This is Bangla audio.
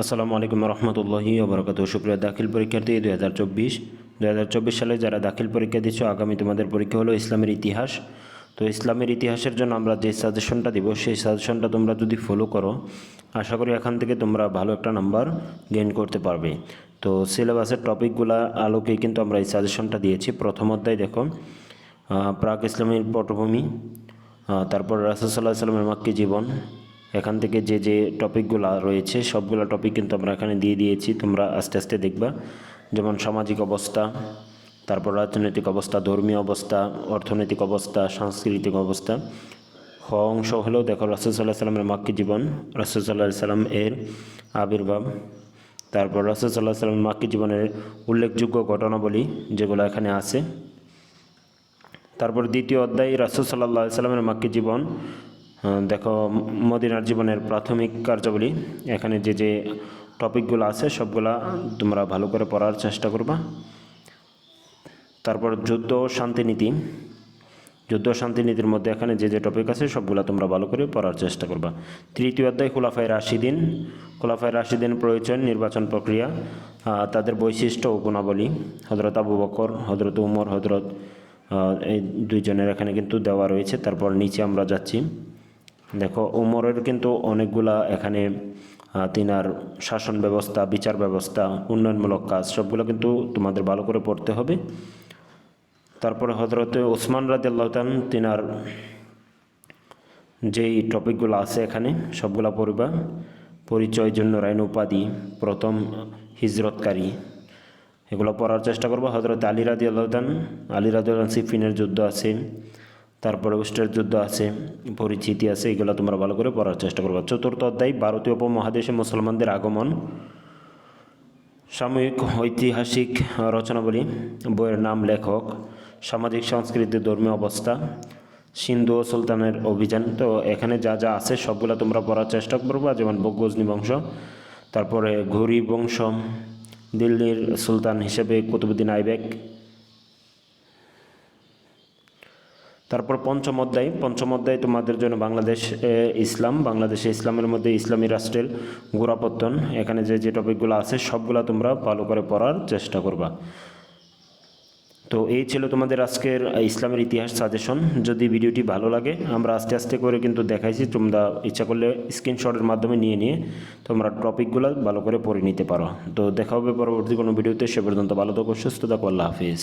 আসসালামু আলাইকুম রহমতুল্লাহি ওবরাকাত সুপ্রিয় দাখিল পরীক্ষার্থী, দুই হাজার চব্বিশ, দুই হাজার চব্বিশ সালে যারা দাখিল পরীক্ষা দিচ্ছ, আগামী তোমাদের পরীক্ষা হলো ইসলামের ইতিহাস। তো ইসলামের ইতিহাসের জন্য আমরা যে সাজেশনটা দিব, সেই সাজেশনটা তোমরা যদি ফলো করো, আশা করি এখান থেকে তোমরা ভালো একটা নাম্বার গেইন করতে পারবে। তো সিলেবাসের টপিকগুলা আলোকেই কিন্তু আমরা এই সাজেশনটা দিয়েছি। প্রথম অধ্যায় দেখো প্রাক ইসলামের পটভূমি তারপর রাসুসাল্লাহ সাল্লামের মাক্কি জীবন এখান থেকে যে যে টপিকগুলো রয়েছে, সবগুলো টপিক কিন্তু আমরা এখানে দিয়ে দিয়েছি, তোমরা আস্তে আস্তে দেখবা। যেমন সামাজিক অবস্থা, তারপর রাজনৈতিক অবস্থা, ধর্মীয় অবস্থা, অর্থনৈতিক অবস্থা, সাংস্কৃতিক অবস্থা। হ অংশ হলেও দেখো রাসুসাল্লাহ সাল্লামের মাক্কি জীবন রাসুসাল্লাহ সাল্লাম এর আবির্ভাব। তারপর রাসুসাল্লাহ সাল্লামের মাক্কি জীবনের উল্লেখযোগ্য ঘটনাবলী যেগুলো এখানে আছে। তারপর দ্বিতীয় অধ্যায়, রাসুল সাল্লাহ সাল্লামের মাক্কি জীবন দেখো মদিনার জীবনের প্রাথমিক কার্যাবলী, এখানে যে যে টপিকগুলো আছে, সবগুলা তোমরা ভালো করে পড়ার চেষ্টা করবা। তারপর যুদ্ধ ও শান্তিনীতি যুদ্ধ শান্তিনীতির মধ্যে এখানে যে যে টপিক আছে, সবগুলো তোমরা ভালো করে পড়ার চেষ্টা করবা। তৃতীয় অধ্যায়, খোলাফায় রাশিদিন। খোলাফায় রাশিদিন প্রয়োজন, নির্বাচন প্রক্রিয়া তাদের বৈশিষ্ট্য ও গুণাবলী। হজরত আবু বকর হজরত উমর হজরত এই দুইজনের এখানে কিন্তু দেওয়া রয়েছে। তারপর নিচে আমরা যাচ্ছি। দেখো, উমরের কিন্তু অনেকগুলা এখানে তিনার শাসন ব্যবস্থা, বিচার ব্যবস্থা, উন্নয়নমূলক কাজ, সবগুলো কিন্তু তোমাদের ভালো করে পড়তে হবে। তারপরে হজরতে ওসমান রাজি আল্লাহ তিনার যেই টপিকগুলো আছে এখানে, সবগুলা পড়বা। পরিচয় জন্য রাইন উপাধি, প্রথম হিজরতকারী। এগুলো পড়ার চেষ্টা করব। হজরত আলী রাজি আল্লাহতান আলী রাজি আল্লাহ সিফিনের যুদ্ধ আছে। তারপরে উষ্টের যুদ্ধ আছে, পরিচিতি আছে, এগুলো তোমরা ভালো করে পড়ার চেষ্টা করব। চতুর্থ অধ্যায়, ভারতীয় উপমহাদেশে মুসলমানদের আগমন। সাময়িক ঐতিহাসিক রচনাবলী, বইয়ের নাম লেখক, সামাজিক সংস্কৃতি ধর্মীয় অবস্থা, সিন্ধু ও সুলতানের অভিযান। তো এখানে যা যা আছে সবগুলো তোমরা পড়ার চেষ্টা করবা, যেমন বগজনি বংশ তারপরে ঘুরি বংশ দিল্লির সুলতান হিসেবে কুতুবুদ্দিন আইবেক তারপর পঞ্চম অধ্যায়। পঞ্চম অধ্যায় তোমাদের জন্য বাংলাদেশ ইসলাম। বাংলাদেশে ইসলামের মধ্যে ইসলামী রাষ্ট্রের গোড়াপত্তন। এখানে যে যে টপিকগুলো আছে, সবগুলো তোমরা ভালো করে পড়ার চেষ্টা করবা। তো এই ছিল তোমাদের আজকের ইসলামের ইতিহাস সাজেশন। যদি ভিডিওটি ভালো লাগে, আমরা আস্তে আস্তে করে কিন্তু দেখাইছি। তোমরা ইচ্ছা করলে স্ক্রিনশটের মাধ্যমে নিয়ে নিয়ে তোমরা টপিকগুলো ভালো করে পড়ে নিতে পারো। তো দেখা হবে পরবর্তী কোনো ভিডিওতে। সে পর্যন্ত ভালো থাকো, সুস্থ থাকো, আল্লাহ হাফিজ।